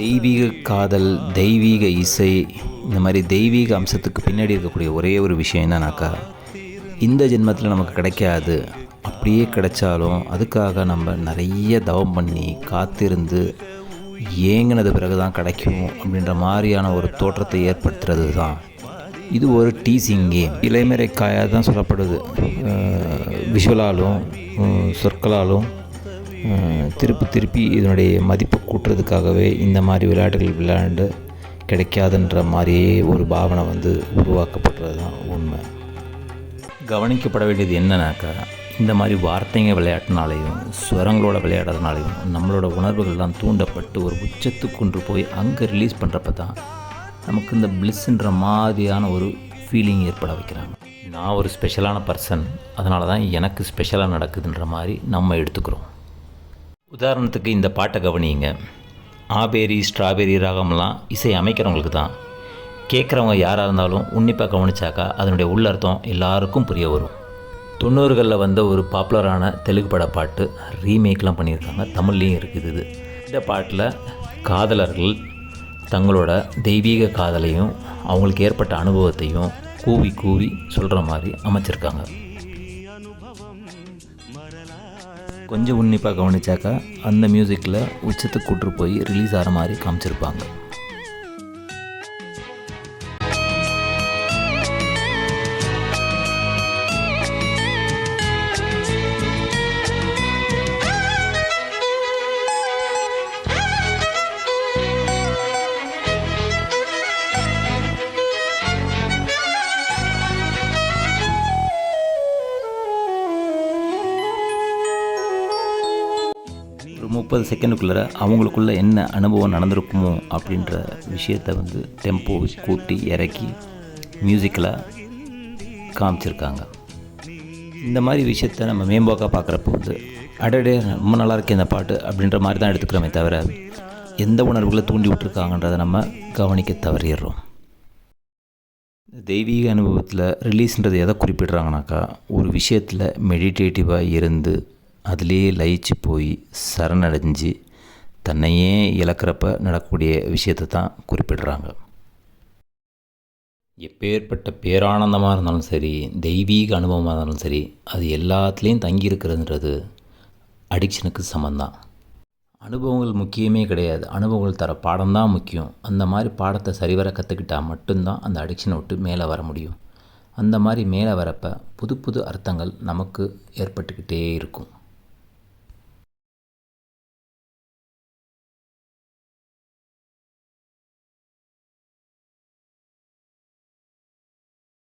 தெய்வீக காதல் தெய்வீக இசை இந்த மாதிரி தெய்வீக அம்சத்துக்கு பின்னாடி இருக்கக்கூடிய ஒரே ஒரு விஷயம் என்னன்னாக்கா இந்த ஜென்மத்தில் நமக்கு கிடைக்காது. அப்படியே கிடைச்சாலும் அதுக்காக நம்ம நிறைய தவம் பண்ணி காத்திருந்து ஏங்கினது பிறகு தான் கிடைக்கும் அப்படின்ற மாதிரியான ஒரு தோற்றத்தை ஏற்படுத்துறது தான் இது ஒரு டீசிங் கேம் இலைமறை காயாக தான் சொல்லப்படுது விஷுவலாலும் சொற்களாலும் திருப்பி திருப்பி இதனுடைய மதிப்பு கூட்டுறதுக்காகவே இந்த மாதிரி விளையாட்டுகள் விளையாண்டு கிடைக்காதுன்ற மாதிரியே ஒரு பாவனை வந்து உருவாக்கப்படுறது தான் உண்மை. கவனிக்கப்பட வேண்டியது என்னன்னாக்கா இந்த மாதிரி வார்த்தைங்க விளையாட்டுனாலையும் ஸ்வரங்களோட விளையாடுறதுனாலையும் நம்மளோட உணர்வுகள்லாம் தூண்டப்பட்டு ஒரு உச்சத்துக்கு கொண்டு போய் அங்கே ரிலீஸ் பண்ணுறப்ப தான் நமக்கு இந்த பிளிஸ்ன்ற மாதிரியான ஒரு ஃபீலிங் ஏற்பட வைக்கிறாங்க. நான் ஒரு ஸ்பெஷலான பர்சன் அதனால தான் எனக்கு ஸ்பெஷலாக நடக்குதுன்ற மாதிரி நம்ம எடுத்துக்கிறோம். உதாரணத்துக்கு இந்த பாட்டை கவனிங்க ஆபேரி ஸ்ட்ராபெரி ராகம்லாம் இசை அமைக்கிறவங்களுக்கு தான். கேட்குறவங்க யாராக இருந்தாலும் உன்னிப்பாக கவனிச்சாக்கா அதனுடைய உள்ளர்த்தம் எல்லாருக்கும் புரிய வரும். தொண்ணூறுகளில் வந்த ஒரு பாப்புலரான தெலுங்கு பட பாட்டு ரீமேக்லாம் பண்ணியிருக்காங்க. தமிழ்லேயும் இருக்குது இது. இந்த பாட்டில் காதலர்கள் தங்களோட தெய்வீக காதலையும் அவங்களுக்கு ஏற்பட்ட அனுபவத்தையும் கூவி கூவி சொல்கிற மாதிரி அமைச்சிருக்காங்க. கொஞ்சம் உன்னிப்பாக கவனிச்சாக்கா அந்த மியூசிக்கில் உச்சத்துக்கு கூட்டு போய் ரிலீஸ் ஆகிற மாதிரி காமிச்சிருப்பாங்க. முப்பது செகண்டுக்குள்ளே அவங்களுக்குள்ள என்ன அனுபவம் நடந்திருக்குமோ அப்படின்ற விஷயத்தை வந்து டெம்போ கூட்டி இறக்கி மியூசிக்கில் காமிச்சிருக்காங்க. இந்த மாதிரி விஷயத்த நம்ம மேம்போக்காக பார்க்குறப்போ வந்து அடடே ரொம்ப நல்லா இருக்கு இந்த பாட்டு அப்படின்ற மாதிரி தான் எடுத்துக்கிறோமே தவிர எந்த உணர்வுகளை தூண்டி விட்டுருக்காங்கன்றதை நம்ம கவனிக்க தவறிடுறோம். தெய்வீக அனுபவத்தில் ரிலீஸ்ன்றது எதை குறிப்பிடுறாங்கனாக்கா ஒரு விஷயத்தில் மெடிடேட்டிவாக இருந்து அதிலே லயிச்சு போய் சரணடைஞ்சு தன்னையே இழக்கிறப்ப நடக்கக்கூடிய விஷயத்தை தான் குறிப்பிடுறாங்க. எப்பேற்பட்ட பேரானந்தமாக இருந்தாலும் சரி தெய்வீக அனுபவமாக இருந்தாலும் சரி அது எல்லாத்துலேயும் தங்கி இருக்கிறதுன்றது அடிக்ஷனுக்கு சமந்தான். அனுபவங்கள் முக்கியமே கிடையாது. அனுபவங்கள் தர பாடம் தான் முக்கியம். அந்த மாதிரி பாடத்தை சரிவர கற்றுக்கிட்டால் மட்டும்தான் அந்த அடிக்ஷனை விட்டு மேலே வர முடியும். அந்த மாதிரி மேலே வரப்போ புது புது அர்த்தங்கள் நமக்கு ஏற்பட்டுக்கிட்டே இருக்கும்.